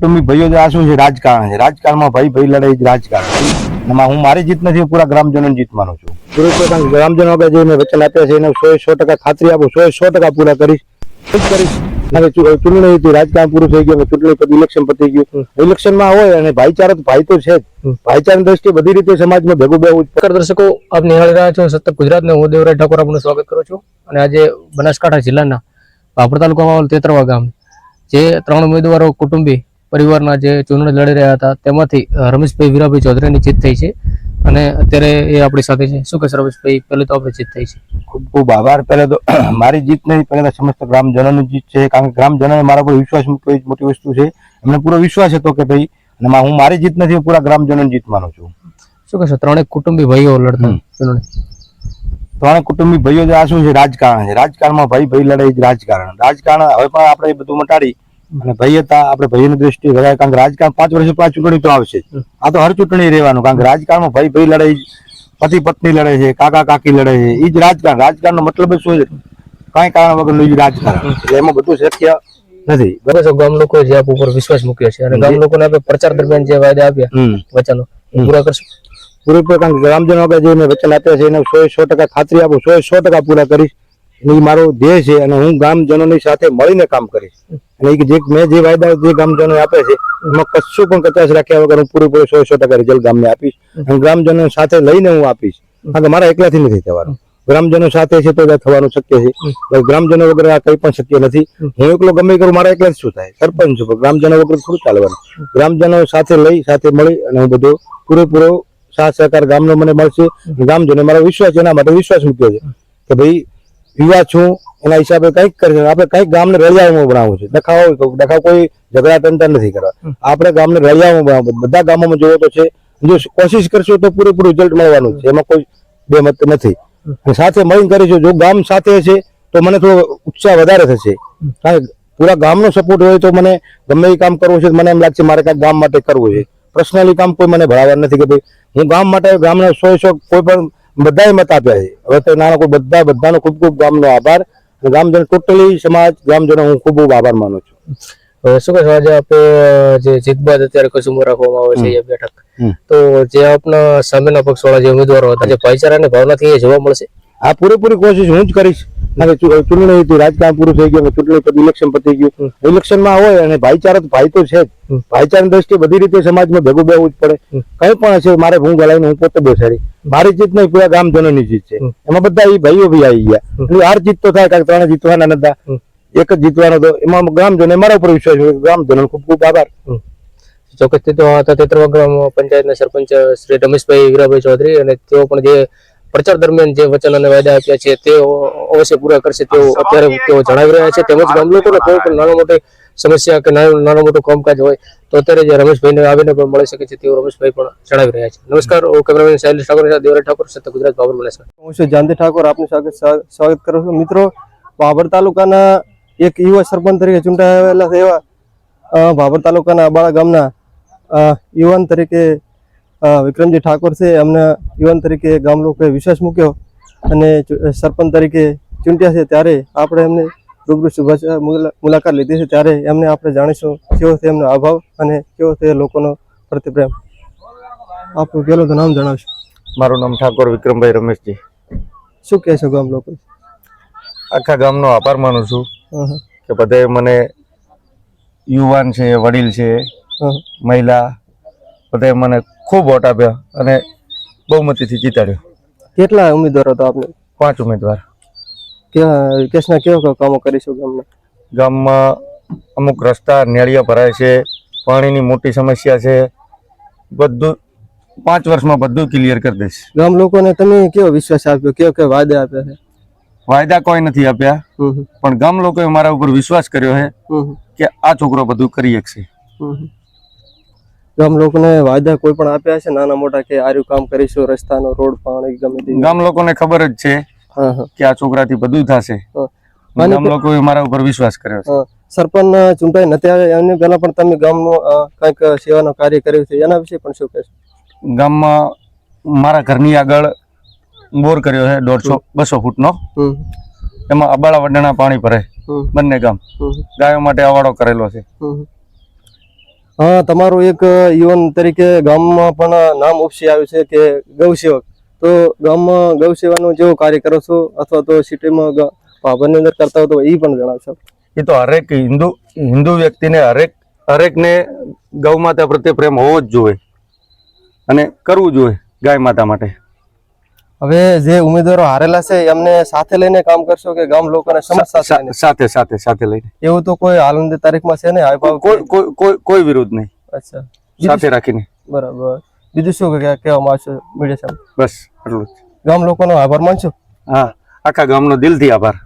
કુટુંબી ભાઈઓ જે આ શું છે? રાજકારણ છે. રાજકારણમાં ભાઈ ભાઈ લડાઈ જ રાજકારણ એમાં હું મારી જીત નથી પૂરા ગ્રામજનોની જીત માનું છું. પૂરું ગ્રામજનો આગળ જે મેં વચન આપ્યા છે એને સો સો ટકા ખાતરી આપું સો સો ટકા પૂરા કરીશ. જ કરીશ. અને ચૂંટણી હતી રાજકારણ પૂરું થઈ ગયું હવે ચૂંટણી પછી ઇલેક્શન પતી ગયું. ઇલેક્શનમાં હોય અને ભાઈચારો તો ભાઈ તો છે જ. ભાઈચારાની દ્રષ્ટિએ બધી રીતે સમાજમાં ભેગું બેવું દર્શકો આપ નિહાળી રહ્યા છો સતત ગુજરાતને. હું દેવરાજ ઠાકોર આપનું સ્વાગત કરું છું. અને આજે બનાસકાંઠા જિલ્લાના ભાભર તાલુકામાં આવેલ તેતરવા ગામ જે ત્રણ ઉમેદવારો કુટુંબી પરિવારના જે ચૂંટણી લડી રહ્યા હતા તેમાંથી રમેશભાઈ વીરાભાઈ ચૌધરીની જીત થઈ છે. અને અત્યારે એ આપણી સાથે છે. શું કે રમેશભાઈ? પહેલે તો આપણે જીત થઈ છે. ખૂબ ખૂબ આભાર. પહેલા તો મારી જીત નહીં પહેલાં તો સમસ્ત ગ્રામજનોની જીત છે. કારણ કે ગ્રામજનોએ મારા પર વિશ્વાસ મૂક્યો એ જ મોટી વસ્તુ છે. એમને પૂરો વિશ્વાસ હતો કે ભાઈ અને હું મારી જીત નથી પૂરા ગ્રામજનોની જીત માનું છું. શું કહેશો? ત્રણેક કુટુંબી ભાઈઓ લડતા. ચૂંટણી. ત્રણે કુટુંબી ભાઈઓ જે આ શું છે? રાજકારણ છે. રાજકારણમાં ભાઈ ભાઈ લડાઈ રાજકારણ. રાજકારણ હવે પણ આપણે એ બધું મટાડી અને ભાઈ હતા આપણે ભાઈની દ્રષ્ટિ કારણ કે રાજકારણ પાંચ વર્ષ પાંચ ચૂંટણી તો આવશે આ તો હર ચૂંટણી રહેવાનું કારણ કે રાજકારણમાં ભાઈ ભાઈ લડાઈ પતિ પત્ની લડે છે કાકા કાકી લડે છે એ જ રાજકારણ. રાજકારણનો મતલબ જ શું છે? કાંઈ કારણ વગરનું જ રાજકારણ. એટલે એમાં બધું શક્ય નથી. બરાબર. છે ગામ લોકો જે આપ ઉપર વિશ્વાસ મૂક્યો છે અને ગામ લોકોને આપણે પ્રચાર દરમિયાન જે વાયદા આપ્યા વચનો પૂરા કરશું. પૂરેપૂરા કારણ કે ગ્રામજનો જે મેં વચન આપ્યા છે એને સો સો ટકા ખાતરી આપું સો સો ટકા પૂરા કરીશ. એ મારો ધ્યેય છે અને હું ગ્રામજનોની સાથે મળીને કામ કરીશ. અને જે, મેં જે વાયદા જે ગ્રામજનો આપે છે, એમાં કશું પણ કચાશ રાખ્યા વગર હું પૂરેપૂરો સો સો ટકા રિઝલ્ટ ગામને આપીશ અને ગ્રામજનો સાથે લઈને હું આપીશ. કારણ કે મારા એકલાથી નથી થવાનું. ગ્રામજનો સાથે છે તો થવાનું શક્ય છે. ગ્રામજનો વગર આ કંઈ પણ શક્ય નથી. હું એકલો ગમે કરું, મારા એકલા શું થાય? સરપંચ છું ગ્રામજનો વગર થોડું ચાલવાનું. ગ્રામજનો સાથે લઈ, સાથે મળી અને હું બધો પૂરેપૂરો સાથ સહકાર ગામનો મને મળશે. ગામજનો મારો વિશ્વાસ એના માટે વિશ્વાસ મૂક્યો છે. કે ભાઈ યુવા છું એના હિસાબે કંઈક કરી આપણે કંઈક ગામને રળિયામાં બનાવવું છે. દેખાવો દેખાવ કોઈ ઝઘડા તંત્ર નથી કરવા આપણે ગામને રળિયામાં બનાવવું બધા ગામોમાં જોવો તો છે. જો કોશિશ કરશો તો પૂરેપૂરું રિઝલ્ટ મળવાનું છે. એમાં કોઈ બે મત નથી. અને સાથે મળીને કરીશું જો ગામ સાથે છે તો મને થોડો ઉત્સાહ વધારે થશે. કારણ કે પૂરા ગામનો સપોર્ટ હોય તો મને ગમે એ કામ કરવું છે મને એમ લાગશે મારે કાંઈક ગામ માટે કરવું છે. પર્સનલી કામ કોઈ મને ભણાવવા નથી કે ભાઈ હું ગામ માટે ગામના સો સો કોઈ પણ બધાએ મત આપ્યા છે. હવે તો નાના કોઈ બધા બધાનો ખૂબ ખૂબ ગામનો આભાર ગામજનો ટોટલી સમાજ ગ્રામજનો હું ખૂબ ખૂબ આભાર માનું છું. હવે શું કહેશો આજે આપણે જે જીત બાદ અત્યારે કસુંબર રાખવામાં આવે છે એ બેઠક. તો જે આપના સામેના પક્ષવાળા જે ઉમેદવારો હતા જે ભાઈચારાની ભાવનાથી એ જોવા મળશે? આ પૂરેપૂરી કોશિશ હું જ કરીશ. ચૂ- ચૂંટણી હતી રાજકારણ પૂરું થઈ ગયું ચૂંટણી પછી ઇલેક્શન પતી ગયું. ઇલેક્શનમાં હોય અને ભાઈચારો તો ભાઈ તો છે જ. ભાઈચારાની દ્રષ્ટિએ બધી રીતે સમાજમાં ભેગું બેવું જ પડે. કઈ પણ હશે મારે હું ગલાઈને હું પોતે બેસાડી. મારી જીત નહીં પૂરા ગામજનોની જીત છે. એમાં બધા એ ભાઈઓ બી આવી ગયા. એટલે હાર જીત તો થાય કારણ કે ત્રણે જીતવાના નતા. એક જ જીતવાનો હતો એમાં ગ્રામજનો મારા ઉપર વિશ્વાસ છે ગ્રામજનો ખૂબ ખૂબ આભાર. ચોક્કસથી તો હતા તેત્રવા ગ્રામ પંચાયતના સરપંચ શ્રી રમેશભાઈ વીરાભાઈ ચૌધરી અને તેઓ પણ જે પ્રચાર દરમિયાન જે વચન અને વાયદા આપ્યા છે, તે અવશ્ય પૂરા કરશે તેઓ અત્યારે તેઓ જણાવી રહ્યા છે. તેમજ ગામ લોકોને કોઈ પણ નાનો મોટી સમસ્યા કે નાનો મોટું કામકાજ હોય, તો અત્યારે જે રમેશભાઈને આવીને પણ મળી શકે છે, તેઓ રમેશભાઈ પણ જણાવી રહ્યા છે. નમસ્કાર, હું કેમેરામેન શૈલેષ ઠાકોર દેવરાજ ઠાકોર સાથે ગુજરાત બાબર બનાસકાંઠા હું છું જાનતી ઠાકોર. આપનું સ્વાગત સ્વાગત કરું છું. મિત્રો, ભાભર તાલુકાના એક યુવા સરપંચ તરીકે ચૂંટાયેલા એવા બાબર તાલુકાના અબાળા ગામના યુવાન તરીકે વિક્રમજી ઠાકોર છે અમને યુવાન તરીકે ગામ લોકોએ વિશ્વાસ મૂક્યો અને સરપંચ તરીકે ચૂંટ્યા છે ત્યારે આપણે એમને રૂબરૂ શુભેચ્છા મુલાકાત લીધી છે ત્યારે એમને આપણે જાણીશું કેવો છે એમનો અભાવ અને કેવો છે લોકોનો પ્રતિપ્રેમ આપનું પહેલું તો નામ જણાવશો મારું નામ ઠાકોર વિક્રમભાઈ રમેશજી શું કહેશો ગામ લોકો આખા ગામનો આભાર માનું છું. કે બધાએ મને યુવાન છે વડીલ છે. મહિલા બધે મને ખૂબ વોટ આપ્યા અને બહુમતીથી જીતાડ્યો. કેટલા ઉમેદવારો હતા આપને? પાંચ ઉમેદવાર. કેસના કેવા કામો કરીશું ગામમાં ગામમાં અમુક રસ્તા નેળિયા ભરાય છે પાણીની મોટી સમસ્યા છે બધું પાંચ વર્ષમાં બધું ક્લિયર કરી દઈશ. ગામ લોકોને તમે કેવો વિશ્વાસ આપ્યો? કેવો કેવો વાયદા આપ્યા છે? વાયદા કોઈ નથી આપ્યા. પણ ગામ લોકોએ મારા ઉપર વિશ્વાસ કર્યો છે. કે આ છોકરો બધું કરી શકશે. ગામ લોકોને વાયદા કોઈ પણ આપ્યા છે? નાના મોટા કે આર્યું કામ કરીશું રસ્તાનો રોડ પાણી ગમે તે ગામ લોકોને ખબર જ છે કે આ છોકરાથી બધું થશે. ગામ લોકો મારા ઉપર વિશ્વાસ કર્યો છે. સરપંચ ચૂંટાઈ નથી આવે એમની પહેલા પણ તમે ગામનું કંઈક સેવાનું કાર્ય કર્યું છે. એના વિશે પણ શું કહેશો? ગામમાં મારા ઘરની આગળ બોર કર્યો છે દોઢસો બસો ફૂટનો. એમાં અબાળા વડાણા પાણી ભરે બંને ગામ. ગાયો માટે અવાડો કરેલો છે. તમારું એક યુવાન તરીકે ગામમાં પણ નામ ઉપસી આવ્યું છે કે ગૌસેવક. તો ગામમાં ગૌસેવાનું જેવું કાર્ય કરો છો અથવા તો સિટીમાં ભાભરની અંદર કરતા હો તો એ પણ જણાવશો. એ તો હરેક હિન્દુ હિન્દુ વ્યક્તિને હરેક, હરેકને ગૌ માતા પ્રત્યે પ્રેમ હોવો જ જોઈએ. અને કરવું જોઈએ ગાય માતા માટે. હવે જે ઉમેદવારો હારેલા છે એમને સાથે લઈને કામ કરશો કે ગામ લોકોને સમજ સાથે સાથે સાથે લઈને. એવું તો કોઈ હાલની તારીખમાં છે ને? કોઈ કોઈ કોઈ કોઈ વિરોધ નહીં. અચ્છા. સાથે રાખીને. બરાબર. બીજું શું કહેવામાં આવશે મીડિયા સાહેબ બસ એટલું જ. ગામ લોકોનો આભાર માનશો? હા આખા ગામનો દિલથી આભાર.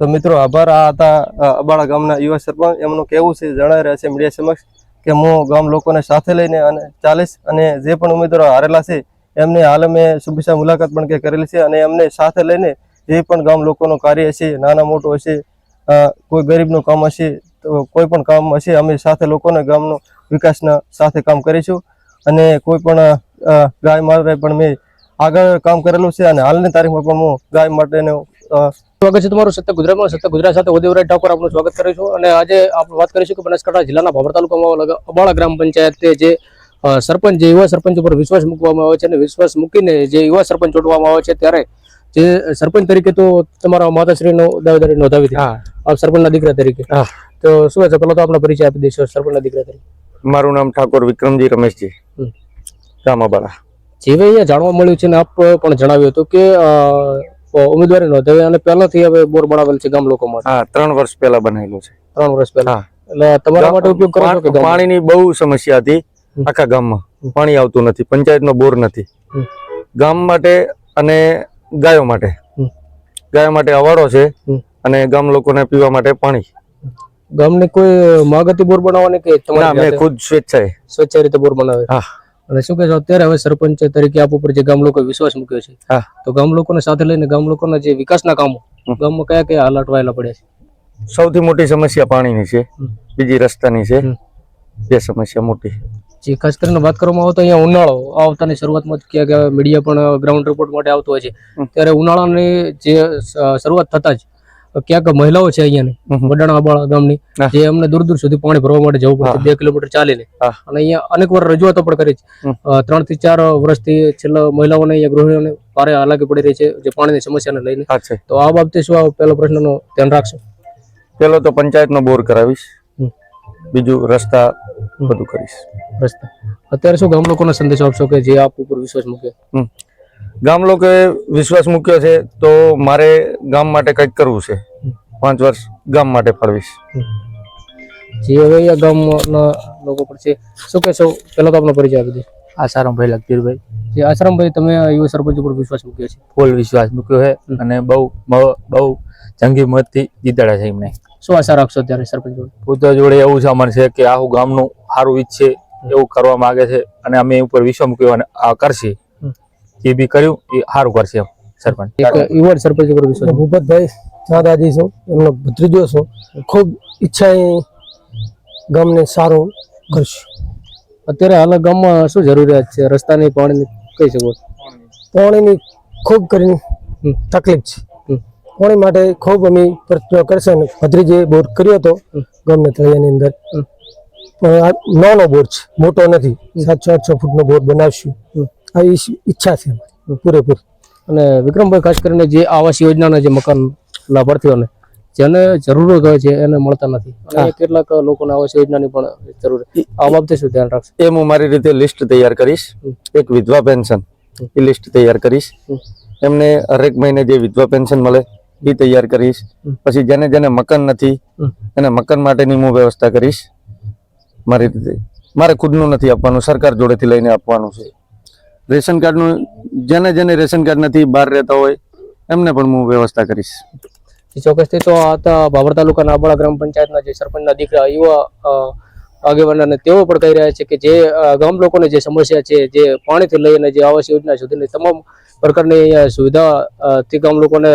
તો મિત્રો આભાર આ હતા અબાળા ગામના યુવા સરપંચ. એમનું કેવું છે જણાવી રહ્યા છે મીડિયા સમક્ષ કે હું ગામ લોકોને સાથે લઈને અને ચાલીસ અને જે પણ ઉમેદવારો હારેલા છે એમને હાલ અમે શુભેચ્છા મુલાકાત પણ કે કરેલી છે અને એમને સાથે લઈને જે પણ ગામ લોકોનું કાર્ય હશે, નાના મોટું હશે કોઈ ગરીબનું કામ હશે, તો કોઈ પણ કામ હશે, અમે સાથે લોકોને ગામનો વિકાસના સાથે કામ કરીશું. અને કોઈ પણ ગાય માટે પણ મેં આગળ કામ કરેલું છે અને હાલની તારીખમાં પણ હું ગાય માટેનું સ્વાગત છે તમારું સત્ય ગુજરાતમાં સત્ય ગુજરાત સાથે ઉદયવરાજ ઠાકોર આપનું સ્વાગત કરીશું અને આજે આપણે વાત કરીશું કે બનાસકાંઠા જિલ્લાના ભાભર તાલુકામાં અબાળા ગ્રામ પંચાયતે જે સરપંચ જે યુવા સરપંચ ઉપર વિશ્વાસ મૂકવામાં આવે છે અને વિશ્વાસ મૂકીને જે યુવા સરપંચ ચૂંટવામાં આવે છે ત્યારે જે સરપંચ તરીકે તો તમારા માતાશ્રીનો દાવેદારી નોંધાવી હતી. આપ સરપંચના દીકરા તરીકે. હા. તો શું છે? પેલા તો આપનો પરિચય આપી દઈશું સરપંચના દીકરા તરીકે. મારું નામ ઠાકોર વિક્રમજી રમેશજી. રામાબાળા જેવે અહીંયા જાણવા મળ્યું છે ને આપ પણ જણાવ્યું હતું કે ઉમેદવારી નોંધાવી અને પહેલાથી હવે બોર બનાવેલ છે ગામ લોકો માટે હા ત્રણ વર્ષ પહેલા બનાવેલું છે. ત્રણ વર્ષ પહેલા. એટલે તમારા માટે ઉપયોગ કરો પાણીની બહુ સમસ્યા હતી. આખા ગામમાં. પાણી આવતું નથી પંચાયતનો બોર નથી. ગામ માટે અને ગાયો માટે. ગાયો માટે અવાડો છે અને ગામ લોકોને પીવા માટે પાણી. ગામની કોઈ માગતી બોર બનાવવાની કે ના તમારી મેં ખુદ સ્વેચ્છાએ. સ્વેચ્છા રીતે બોર બનાવે? હા. અને શું કહેશો અત્યારે હવે સરપંચ તરીકે આપ ઉપર જે ગામ લોકો વિશ્વાસ મૂક્યો છે હા. તો ગામ લોકોને સાથે લઈને ગામ લોકોના જે વિકાસના કામો ગામમાં કયા કયા હાલ અટવાયેલા પડ્યા છે? સૌથી મોટી સમસ્યા પાણીની છે. બીજી રસ્તાની છે. બે સમસ્યા મોટી. જે ખાસ કરીને વાત કરવામાં આવે તો અહીંયા ઉનાળો આવતાની શરૂઆતમાં જ ક્યાંક મીડિયા પણ ગ્રાઉન્ડ રિપોર્ટ માટે આવતો હોય છે. ત્યારે ઉનાળાની જે શરૂઆત થતા જ ક્યાંક મહિલાઓ છે અહીંયાની. વડાણા અબાળા ગામની જે અમને દૂર દૂર સુધી પાણી ભરવા માટે જવું પડશે બે કિલોમીટર ચાલીને. અને અહીંયા અનેક વાર રજૂઆતો પણ કરી છે. ત્રણથી ચાર વર્ષથી છેલ્લા મહિલાઓને અહીંયા ગૃહિણીઓને ભારે હાલાકી પડી રહી છે જે પાણીની સમસ્યાને લઈને. તો આ બાબતે શું આ પહેલો પ્રશ્નનો ધ્યાન રાખશો? પેલો તો પંચાયતનો બોર કરાવીશ. બીજું રસ્તા બધું કરીશ. રસ્તા. અત્યારે શું ગામ લોકોને સંદેશો આપશો કે જે આપ ઉપર વિશ્વાસ મૂકે ગામ લોકોએ વિશ્વાસ મૂક્યો છે તો મારે ગામ માટે કંઈક કરવું છે. પાંચ વર્ષ ગામ માટે ફાળવીશ. જે હવે આ ગામના લોકો પર છે શું કહેશો? પહેલાં તો આપનો પરિચય આપી દે. આસારામભાઈ લખીરભાઈ જે આશ્રમભાઈ તમે આ યુવા સરપંચ ઉપર વિશ્વાસ મૂક્યો છે? ફૂલ વિશ્વાસ મૂક્યો છે અને બહુ બહુ બહુ જંગી મતથી જીતાડ્યા છે એમને. શું આશા રાખશો ત્યારે સરપંચ જોડે? પોતા જોડે એવું સામાન છે કે આખું ગામનું સારું ઈચ્છે એવું કરવા માંગે છે અને અમે એ ઉપર વિશ્વ મૂક્યો અને આ કરશે. જે બી કર્યું એ સારું કરશે એમ સરપંચ. યુવાન સરપંચ ઉપર વિશ્વ ભૂપતભાઈ દાદાજી છું એમનો ભત્રીજો છું. ખૂબ ઈચ્છા એ ગામને સારું કરશું. અત્યારે હાલ ગામમાં શું જરૂરિયાત છે? રસ્તાની પાણીની કહી શકો પાણીની ખૂબ કરીને તકલીફ છે. પાણી માટે ખૂબ અમે પ્રયત્નો કરશે અને ભત્રીજે બોર કર્યો હતો ગમે તળિયાની અંદર. પણ આ નાનો બોર છે મોટો નથી. સાતસો આઠસો ફૂટનો બોર બનાવશું. આ ઈચ્છ- ઈચ્છા છે પૂરેપૂરી. અને વિક્રમભાઈ ખાસ કરીને જે આવાસ યોજનાના જે મકાન લાભાર્થીઓને જેને જરૂરત હોય છે એને મળતા નથી. અને કેટલાક લોકોને આવાસ યોજનાની પણ જરૂર છે. આ બાબતે શું ધ્યાન રાખશે? એ હું મારી રીતે લિસ્ટ તૈયાર કરીશ. એક વિધવા પેન્શન. એ લિસ્ટ તૈયાર કરીશ. એમને હરેક મહિને જે વિધવા પેન્શન મળે એ તૈયાર કરીશ. પછી જેને જેને મકાન નથી. એને મકાન માટેની હું વ્યવસ્થા કરીશ. મારી રીતે. મારે ખુદનું નથી આપવાનું સરકાર જોડેથી લઈને આપવાનું છે. રેશન કાર્ડનું જેને જેને રેશન કાર્ડ નથી બહાર રહેતા હોય એમને પણ હું વ્યવસ્થા કરીશ. ચોક્કસથી. તો આ બાબર તાલુકાના આબાળા ગ્રામ પંચાયતના જે સરપંચના દીકરા યુવા અ, આગેવાન અને તેઓ પણ કહી રહ્યા છે કે જે ગામ લોકોને જે સમસ્યા છે જે પાણીથી લઈને જે આવાસ યોજના સુધીની તમામ પ્રકારની સુવિધાથી સુવિધા થી ગામ લોકોને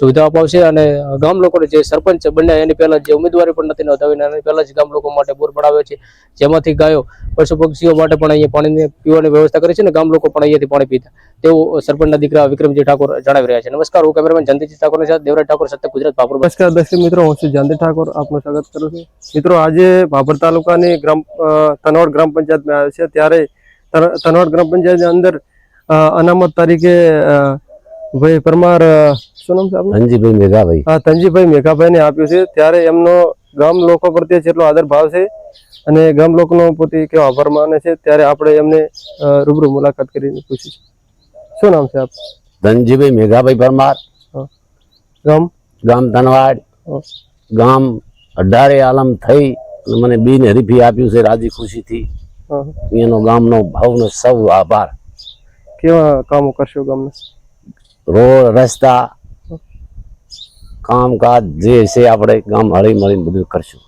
સુવિધા અપાવશે અને ગામ લોકોને જે સરપંચ બન્યા એની પહેલા જે ઉમેદવારી પણ નથી નોંધાવી અને એની પહેલા જ ગામ લોકો માટે બોર પડાવ્યો છે જેમાંથી ગાયો પશુ પક્ષીઓ માટે પણ અહીંયા પાણીની પીવાની વ્યવસ્થા કરી છે અને ગામ લોકો પણ અહીંયાથી પાણી પીતા. તેવું સરપંચના દીકરા વિક્રમજી ઠાકોર જણાવી રહ્યા છે. નમસ્કાર હું કેમેરામેન જયંતિજી ઠાકોરની સાથે દેવરાજ ઠાકોર સત્ય ગુજરાત પાપર નમસ્કાર દર્શક મિત્રો હું છું જયંતિ ઠાકોર. આપનું સ્વાગત કરું છું. મિત્રો આજે ભાભર તાલુકાની ગ્રામ અ, તનવાડ ગ્રામ પંચાયતમાં આવે છે. ત્યારે તન- તનવાડ ગ્રામ પંચાયતની અંદર અનામત તરીકે અ, ભાઈ પરમાર શું નામ છે આપનું? ધનજીભાઈ મેઘાભાઈ. હા તનજીભાઈ મેઘાભાઈને આપ્યું છે. ત્યારે એમનો ગામ લોકો પ્રત્યે જેટલો આદર ભાવ છે અને ગામ લોકોનો પોતે કેવો આભાર માને છે. ત્યારે આપણે એમને રૂબરૂ મુલાકાત કરીને પૂછીશું. શું નામ છે આપ ધનજીભાઈ મેઘાભાઈ પરમાર. ગામ? ગામ ધનવાડ. ગામ અઢારે આલમ થઈ અને મને બિન હરીફી આપ્યું છે રાજી ખુશીથી. હા. એનો ગામનો ભાવનો સૌ આભાર. કેવા કામો કરશો ગામના? રોડ રસ્તા કામકાજ જે છે આપણે ગામ હળી મળીને બધું કરશું.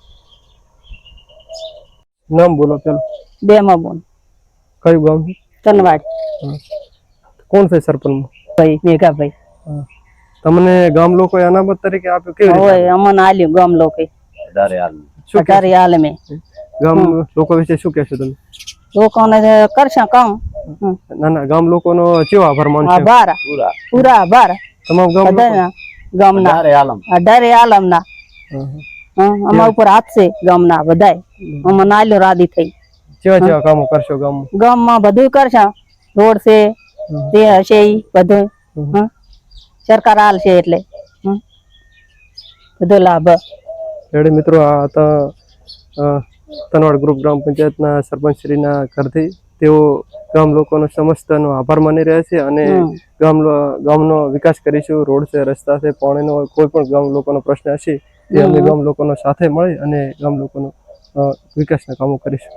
નામ બોલો ચાલો બે માં બોલ કયું ગામ તનવાડ. કોણ છે સરપંચ? ભાઈ મેઘાભાઈ. તમને ગામ લોકો અનામત તરીકે આપ્યું કેવી રીતે હોય અમને આલ્યું ગામ લોકો અઢારે કહેશો? અઢારે હાલ મેં. ગામ લોકો વિશે શું કહેશો તમે? લોકોને કરશે કામ. ના ના ગામ લોકોનો કેવો આભાર માનશો? આભાર. પૂરા. પૂરા આભાર. તમામ ગામ લોકો બધાના. ગામના. અઢારે આલમના. અમારા ઉપર હાથ છે ગામના બધાય. અમને આલ્યો રાદી થઈ. કેવા કેવા કામો કરશો ગામ ગામમાં બધું કરશે. રોડ છે તે હશે ઈ બધું. સરકાર હાલ છે એટલે. બધો લાભ. રેડી મિત્રો આ તો તનવાડ ગ્રુપ ગ્રામ પંચાયતના સરપંચ શ્રીના ઘરથી તેઓ ગામ લોકોનો સમસ્તનો આભાર માની રહ્યા છે અને ગામ ગામનો વિકાસ કરીશું. રોડ છે રસ્તા છે પાણીનો કોઈ પણ ગામ લોકોનો પ્રશ્ન હશે તે અમે ગામ લોકોનો સાથે મળી અને ગામ લોકોનો વિકાસના કામો કરીશું.